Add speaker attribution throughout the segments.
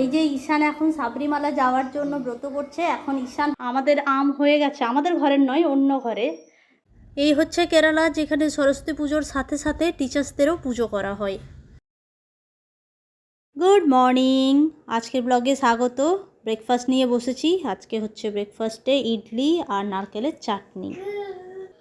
Speaker 1: এই যে ঈশান এখন সাবরিমালা যাওয়ার জন্য ব্রত করছে, এখন ঈশান আমাদের আম হয়ে গেছে। আমাদের ঘরের নয়, অন্য ঘরে। এই হচ্ছে কেরালা, যেখানে সরস্বতী পুজোর সাথে সাথে টিচার্সদেরও পুজো করা হয়। গুড মর্নিং আজকের ব্লগে স্বাগত। ব্রেকফাস্ট নিয়ে বসেছি। আজকে হচ্ছে ব্রেকফাস্টে ইডলি আর নারকেলের চাটনি।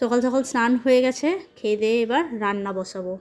Speaker 1: সকাল সকাল স্নান হয়ে গেছে। খেয়ে দিয়ে এবার রান্না বসাবো।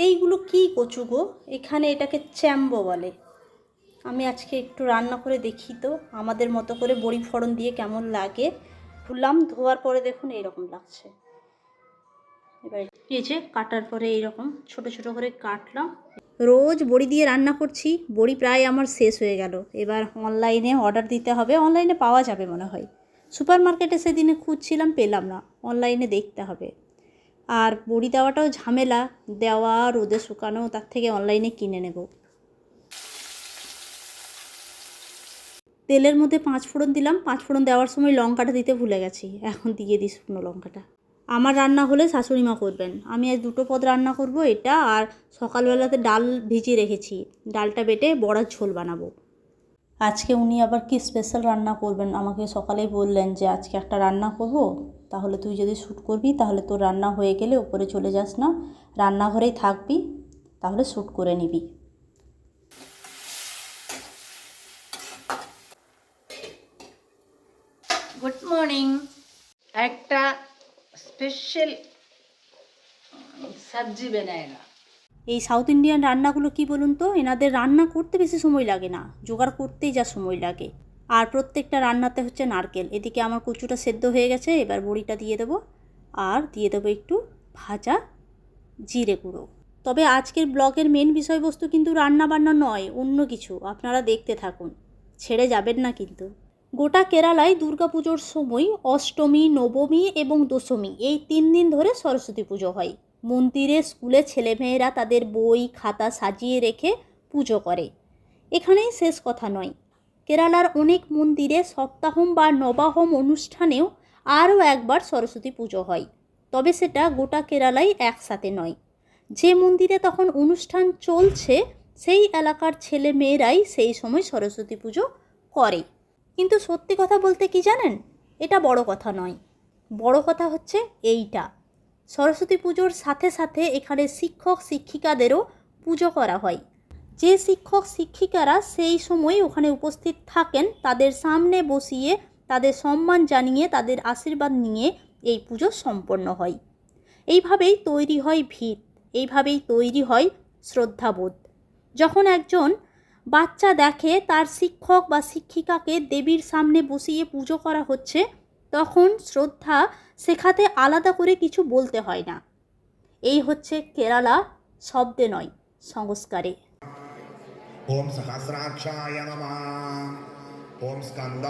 Speaker 1: এইগুলো কি কচু গো? এখানে এটাকে চ্যাম্বো বলে। আমি আজকে একটু রান্না করে দেখি তো, আমাদের মতো করে বড়ি ফোড়ন দিয়ে কেমন লাগে। ধুলাম, ধোয়ার পরে দেখুন এইরকম লাগছে। এবার দিয়েছে কাটার পরে এইরকম ছোট ছোট করে কাটলাম। রোজ বড়ি দিয়ে রান্না করছি, বড়ি প্রায় আমার শেষ হয়ে গেল। এবার অনলাইনে অর্ডার দিতে হবে, অনলাইনে পাওয়া যাবে মনে হয়। সুপার মার্কেটে সেদিনে খুঁজছিলাম, পেলাম না। অনলাইনে দেখতে হবে। আর বড়ি দেওয়াটাও ঝামেলা, দেওয়া রোদে শুকানো, তার থেকে অনলাইনে কিনে নেব। তেলের মধ্যে পাঁচ ফোড়ন দিলাম, পাঁচ ফোড়ন দেওয়ার সময় লঙ্কাটা দিতে ভুলে গেছি, এখন দিয়ে দিই শুকনো লঙ্কাটা। আমার রান্না হলে শাশুড়ি মা করবেন, আমি আজ দুটো পদ রান্না করব এটা, আর সকালবেলাতে ডাল ভিজিয়ে রেখেছি, ডালটা বেটে বড়ার ঝোল বানাবো। আজকে উনি আবার কি স্পেশাল রান্না করবেন, আমাকে সকালেই বললেন যে আজকে একটা রান্না করব তাহলে তুই যদি শ্যুট করবি তাহলে তোর রান্না হয়ে গেলে উপরে চলে যাস না। রান্নাঘরেই থাকবি তাহলে শ্যুট করে নিবি।
Speaker 2: গুড মর্নিং একটা স্পেশাল সবজি বানায়েগা
Speaker 1: এই সাউথ ইন্ডিয়ান রান্নাগুলো কি বলুন তো? এনাদের রান্না করতে বেশি সময় লাগে না। জোগাড় করতেই যা সময় লাগে। আর প্রত্যেকটা রান্নাতে হচ্ছে নারকেল। এদিকে আমার কচুটা সেদ্ধ হয়ে গেছে, এবার বড়িটা দিয়ে দেবো। আর দিয়ে দেবো একটু ভাজা জিরে গুঁড়ো। তবে আজকের ব্লগের মেন বিষয়বস্তু কিন্তু রান্না বান্না নয়, অন্য কিছু। আপনারা দেখতে থাকুন। ছেড়ে যাবেন না কিন্তু। গোটা কেরালায় দুর্গাপুজোর সময় অষ্টমী, নবমী এবং দশমী, এই তিন দিন ধরে সরস্বতী পুজো হয়। মন্দিরে, স্কুলে ছেলেমেয়েরা তাদের বই, খাতা সাজিয়ে রেখে পুজো করে। এখানেই শেষ কথা নয়। কেরালার অনেক মন্দিরে সপ্তাহম বা নবাহম অনুষ্ঠানেও আরও একবার সরস্বতী পুজো হয়। তবে সেটা গোটা কেরালায় একসাথে নয়। যে মন্দিরে তখন অনুষ্ঠান চলছে, সেই এলাকার ছেলে মেয়েরাই সেই সময় সরস্বতী পুজো করে। কিন্তু সত্যি কথা বলতে কি জানেন? এটা বড় কথা নয়। বড় কথা হচ্ছে এইটা। সরস্বতী পুজোর সাথে সাথে এখানে শিক্ষক শিক্ষিকাদেরও পুজো করা হয়। যে শিক্ষক, শিক্ষিকারা সেই সময় ওখানে উপস্থিত থাকেন, তাদের সামনে বসিয়ে, তাদের সম্মান জানিয়ে, তাদের আশীর্বাদ নিয়ে এই পুজো সম্পন্ন হয়। এইভাবেই তৈরি হয় ভিত, এইভাবেই তৈরি হয় শ্রদ্ধাবোধ। যখন একজন বাচ্চা দেখে, তার শিক্ষক বা শিক্ষিকাকে দেবীর সামনে বসিয়ে পুজো করা হচ্ছে, তখন শ্রদ্ধা শেখাতে আলাদা করে কিছু বলতে হয় না। এই হচ্ছে কেরালা শব্দে নয়, সংস্কারে।
Speaker 3: ఓం సహస్రాక్షాయ నమ. ఓం స్కంద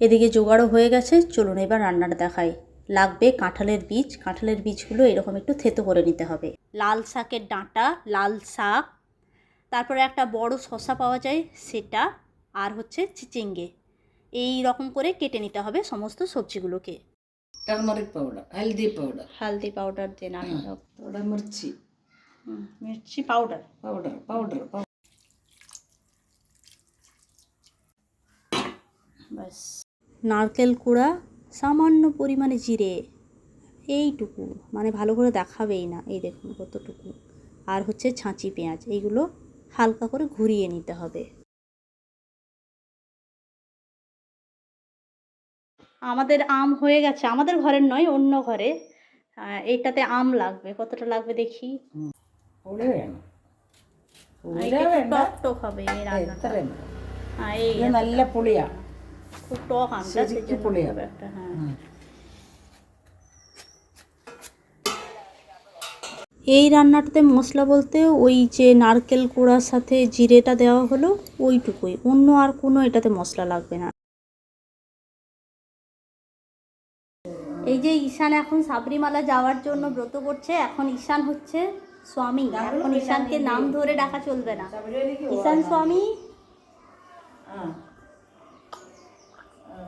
Speaker 1: এদিকে জোগাড়ও হয়ে গেছে চলুন এবার রান্নাটা দেখাই। লাগবে কাঁঠালের বীজ কাঁঠালের বীজগুলো এরকম একটু থেতো করে নিতে হবে। লাল শাকের ডাঁটা লাল শাক তারপরে একটা বড় শশা পাওয়া যায় সেটা আর হচ্ছে চিচিঙ্গে। এই রকম করে কেটে নিতে হবে সমস্ত সবজিগুলোকে।
Speaker 2: টার্মারিক পাউডার হলদি পাউডার।
Speaker 1: হলদি পাউডার দেন আর
Speaker 2: হ্যাঁ, পাউডার
Speaker 1: মির্চি। মির্চি
Speaker 2: পাউডার। পাউডার পাউডার
Speaker 1: বাস নারকেল কুড়া সামান্য পরিমাণে জিরে এইটুকু মানে ভালো করে দেখাবেই না এই দেখুন কতটুকু আর হচ্ছে ছাঁচি পেঁয়াজ এইগুলো হালকা করে ঘুরিয়ে নিতে হবে আমাদের আম হয়ে গেছে আমাদের ঘরের নয় অন্য ঘরে আহ, এইটাতে আম লাগবে কতটা লাগবে দেখি
Speaker 2: പുളി വേണം
Speaker 1: আর এটা
Speaker 2: പുളി
Speaker 1: একটু
Speaker 2: വേണ്ട
Speaker 1: টক টক হবে এই রান্নাটা
Speaker 2: എത്രയും
Speaker 1: হ্যাঁ এই
Speaker 2: ഇത് നല്ല പുളിയാ
Speaker 1: খুব টক একটা হ্যাঁ। এই রান্নাটাতে মশলা বলতে ওই যে নারকেল কোড়ার সাথে জিরেটা দেওয়া হলো ওইটুকুই। অন্য আর কোনো এটাতে মশলা লাগবে না। এই যে ঈশান এখন সাবরিমালা যাওয়ার জন্য ব্রত করছে এখন ঈশান হচ্ছে স্বামী। এখন ঈশানকে নাম ধরে ডাকা চলবে না। ঈশান স্বামী?
Speaker 2: ആ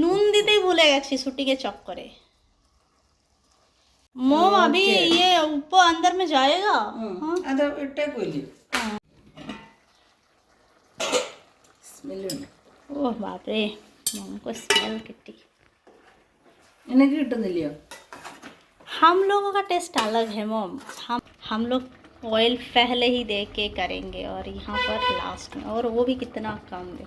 Speaker 1: নুন দিতেই ভুলে গেছি শুটিংয়ের চক্করে मोम अभी ये ऊपर अंदर में जाएगा हाँ
Speaker 2: അത് ഇട്ടേക്കൂല്ലേ സ്മെല്ലുണ്ട്
Speaker 1: ओह बाप रे मोम को स्मेल कितनी
Speaker 2: നിനക്ക് കിട്ടുന്നില്ലയോ
Speaker 1: हम लोगों का टेस्ट अलग है मोम हम हम लोग ऑयल पहले ही दे के करेंगे और यहाँ पर लास्ट में और वो भी कितना कम है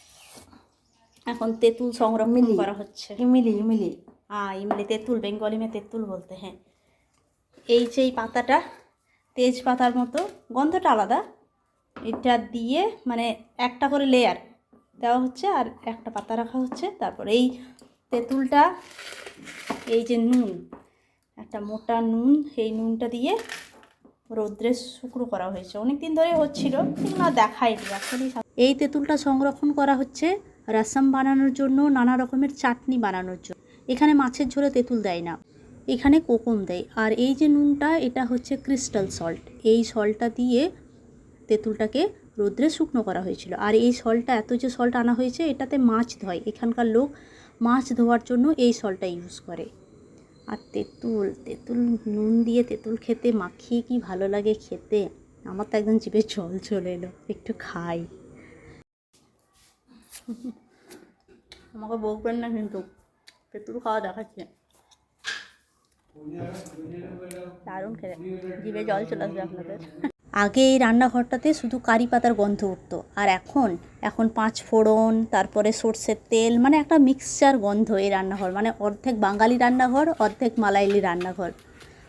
Speaker 1: এখন তেঁতুল সংরক্ষণ করা হচ্ছে।
Speaker 2: ইমিলি ইমিলি
Speaker 1: হ্যাঁ ইমলি তেঁতুল বেঙ্গলি মে তেঁতুল বলতে হ্যাঁ। এই যে এই পাতাটা তেজপাতার মতো গন্ধটা আলাদা। এটা দিয়ে মানে একটা করে লেয়ার দেওয়া হচ্ছে আর একটা পাতা রাখা হচ্ছে। তারপর এই তেঁতুলটা এই যে নুন একটা মোটা নুন সেই নুনটা দিয়ে রৌদ্রে শুকরো করা হয়েছে। অনেক দিন ধরে হচ্ছিল কিন্তু না দেখায়নি এখনই এই তেঁতুলটা সংরক্ষণ করা হচ্ছে রাসাম বানানোর জন্য নানা রকমের চাটনি বানানোর জন্য। এখানে মাছের ঝোলে তেঁতুল দেয় না। এখানে কোকম দেয়। আর এই যে নুনটা, এটা হচ্ছে ক্রিস্টাল সল্ট। এই সল্টটা দিয়ে তেঁতুলটাকে রোদ্রে শুকনো করা হয়েছিল। আর এই সলটা এত যে সল্ট আনা হয়েছে, এটাতে মাছ ধোয়। এখানকার লোক মাছ ধোয়ার জন্য এই সলটা ইউজ করে। আর তেঁতুল তেঁতুল, নুন দিয়ে তেঁতুল খেতে মাখিয়ে কি ভালো লাগে খেতে? আমার তো একদম জিভে জল চলে এলো। একটু খাই। আমাকে বকবেন না কিন্তু। তেঁতুল খাওয়া দেখাচ্ছে। দারুণ খেলে জিভে জল চলে আসবে আপনাদের। আগে এই রান্নাঘরটাতে শুধু কারি পাতার গন্ধ উঠতো। আর এখন এখন পাঁচ ফোড়ন, তারপরে সর্ষের তেল মানে একটা মিক্সচার গন্ধ এই রান্নাঘর। মানে অর্ধেক বাঙালি রান্নাঘর, অর্ধেক মালাইলি রান্নাঘর।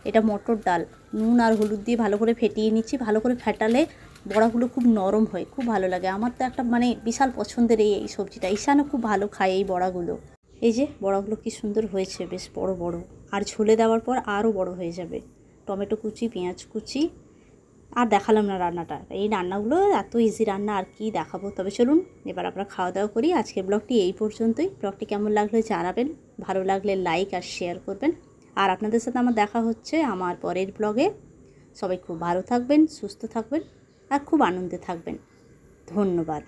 Speaker 1: এটা মটর ডাল। নুন আর হলুদ দিয়ে ভালো করে ফেটিয়ে নিচ্ছি। ভালো করে ফেটালে বড়াগুলো খুব নরম হয়, খুব ভালো লাগে। আমার তো একটা মানে বিশাল পছন্দের এই এই সবজিটা। ঈশানও খুব ভালো খায় এই বড়াগুলো। এই যে বড়াগুলো কি সুন্দর হয়েছে, বেশ বড় বড়। আর ঝোলে দেওয়ার পর আরও বড় হয়ে যাবে। টমেটো কুচি, পেঁয়াজ কুচি। আর দেখালাম না রান্নাটা। এই রান্নাগুলো এত ইজি রান্না, আর কি দেখাবো? তবে চলুন, এবার আমরা খাওয়া দাওয়া করি। আজকের ব্লগটি এই পর্যন্তই। ব্লগটি কেমন লাগল জানাবেন। ভালো লাগলে লাইক আর শেয়ার করবেন। আর আপনাদের সাথে আমার দেখা হচ্ছে আমার পরের ব্লগে। সবাই খুব ভালো থাকবেন, সুস্থ থাকবেন। আর খুব আনন্দে থাকবেন। ধন্যবাদ।